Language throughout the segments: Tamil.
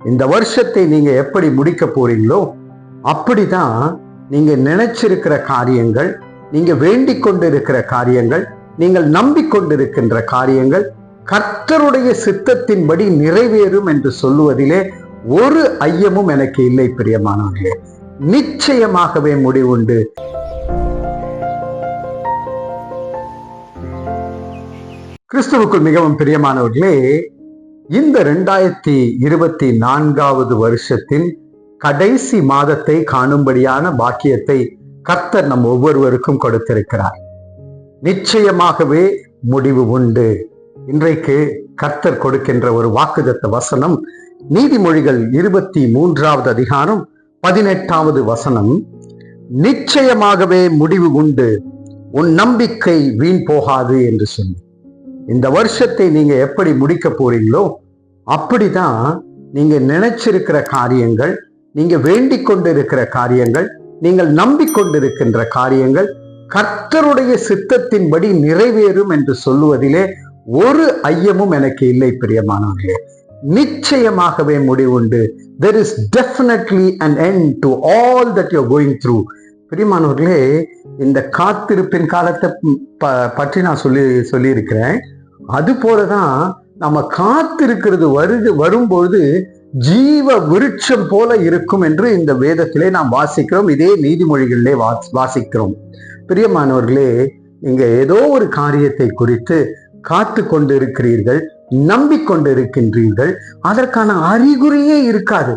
இந்த வருஷத்தை நீங்க எப்படி முடிக்க போறீங்களோ அப்படிதான் நீங்க நினைச்சிருக்கிற காரியங்கள் நீங்க வேண்டிக் கொண்டிருக்கிற காரியங்கள் நீங்கள் நம்பிக்கொண்டிருக்கின்ற காரியங்கள் கர்த்தருடைய சித்தத்தின்படி நிறைவேறும் என்று சொல்லுவதிலே ஒரு ஐயமும் எனக்கு இல்லை பிரியமானவர்களே. நிச்சயமாகவே முடிவுண்டு கிறிஸ்துவுக்குள் மிகவும் பிரியமானவர்களே இந்த ரெண்டாயிரத்தி இருபத்தி நான்காவது வருஷத்தின் கடைசி மாதத்தை காணும்படியான பாக்கியத்தை கர்த்தர் நம் ஒவ்வொருவருக்கும் கொடுத்திருக்கிறார். நிச்சயமாகவே முடிவு உண்டு. இன்றைக்கு கர்த்தர் கொடுக்கின்ற ஒரு வாக்குதத்த வசனம் நீதிமொழிகள் இருபத்தி மூன்றாவது அதிகாரம் பதினெட்டாவது வசனம் நிச்சயமாகவே முடிவு உண்டு. உன் நம்பிக்கை வீண் போகாது என்று சொல்லி. இந்த வருஷத்தை நீங்க எப்படி முடிக்க போறீங்களோ அப்படிதான் நீங்க நினைச்சிருக்கிற காரியங்கள் நீங்க வேண்டிக் கொண்டிருக்கிற காரியங்கள் நீங்கள் நம்பிக்கொண்டிருக்கின்ற காரியங்கள் கர்த்தருடைய சித்தத்தின்படி நிறைவேறும் என்று சொல்லுவதிலே ஒரு ஐயமும் எனக்கு இல்லை பிரியமானவர்களே. நிச்சயமாகவே முடிவுண்டு there is definitely an end to all that you going through பிரியமானவர்களே இந்த காத்திருப்பின் காலத்தை ப- பற்றி நான் சொல்லி சொல்லியிருக்கிறேன். அது போலதான் நம்ம காத்திருக்கிறது வருது வரும்பொழுது ஜீவ விருட்சம் போல இருக்கும் என்று இந்த வேதத்திலே நாம் வாசிக்கிறோம். இதே நீதிமொழிகளிலே வாஸ்- வாசிக்கிறோம். பிரியமானவர்களே நீங்க ஏதோ ஒரு காரியத்தை குறித்து காத்து கொண்டிருக்கிறீர்கள் நம்பிக்கொண்டிருக்கின்றீர்கள். அதற்கான அறிகுறியே இருக்காது.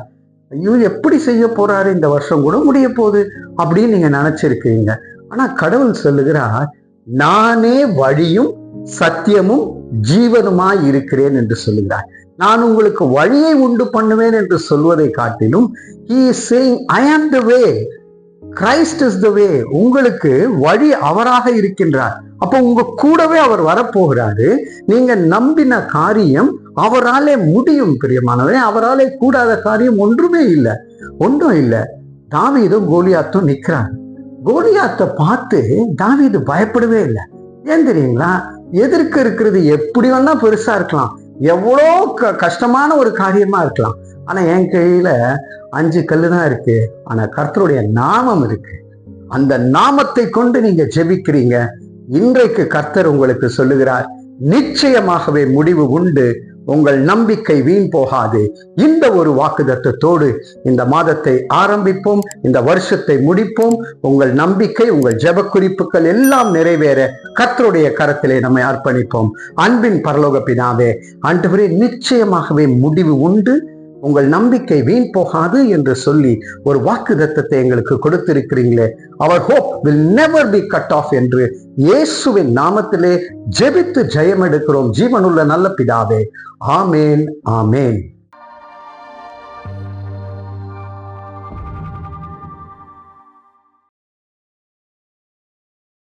ஐயோ எப்படி செய்ய போறாரு இந்த வருஷம் கூட முடிய போகுது அப்படின்னு நீங்க நினைச்சிருக்கீங்க ஆனா கடவுள் சொல்லுகிறார் நானே வழியும் சத்தியமும் ஜீவனுமாய் இருக்கிறேன் என்று சொல்லுகிறார். நான் உங்களுக்கு வழியை உண்டு பண்ணுவேன் என்று சொல்வதை காட்டிலும் he is saying i am Christ is the way உங்களுக்கு வழி அவராக இருக்கின்றார். அப்போ உங்க கூடவே அவர் வரப்போகிறாரு. நீங்க நம்பின காரியம் அவராலே முடியும் பிரியமானவரே. அவராலே கூடாத காரியம் ஒன்றுமே இல்லை. ஒன்றும் இல்லை. தாவீதும் கோலியாத்தும் நிக்கிறாங்க கோலியாத்தை பார்த்து தாவீது பயப்படவே இல்லை. ஏன் தெரியுங்களா? எதிர்க்க இருக்கிறது எப்படி வேணா பெருசா இருக்கலாம். எவ்வளோ க கஷ்டமான ஒரு காரியமா இருக்கலாம். ஆனா என் கையில அஞ்சு கல்லு தான் இருக்கு. ஆனா கர்த்தருடைய நாமம் இருக்கு. அந்த நாமத்தை கொண்டு நீங்க ஜெபிக்கிறீங்க. இன்றைக்கு கர்த்தர் உங்களுக்கு சொல்லுகிறார் நிச்சயமாகவே முடிவு உண்டு. உங்கள் நம்பிக்கை வீண் போகாது. இந்த ஒரு வாக்குதத்தத்தோடு இந்த மாதத்தை ஆரம்பிப்போம் இந்த வருஷத்தை முடிப்போம். உங்கள் நம்பிக்கை உங்கள் ஜெப குறிப்புகள் எல்லாம் நிறைவேற கர்த்தருடைய கரத்திலே நம்மை அர்ப்பணிப்போம். அன்பின் பரலோக பினாவே ஆண்டவரே நிச்சயமாகவே முடிவு உண்டு. உங்கள் நம்பிக்கை வீண் போகாது என்று சொல்லி ஒரு வாக்குதத்தத்தை எங்களுக்கு கொடுத்திருக்கிறீங்களே அவர் hope will never be cut off என்று இயேசுவின் நாமத்திலே ஜெபித்து ஜெயம் எடுக்கிறோம் ஜீவனுள்ள நல்ல பிதாவே. ஆமேன் ஆமேன்.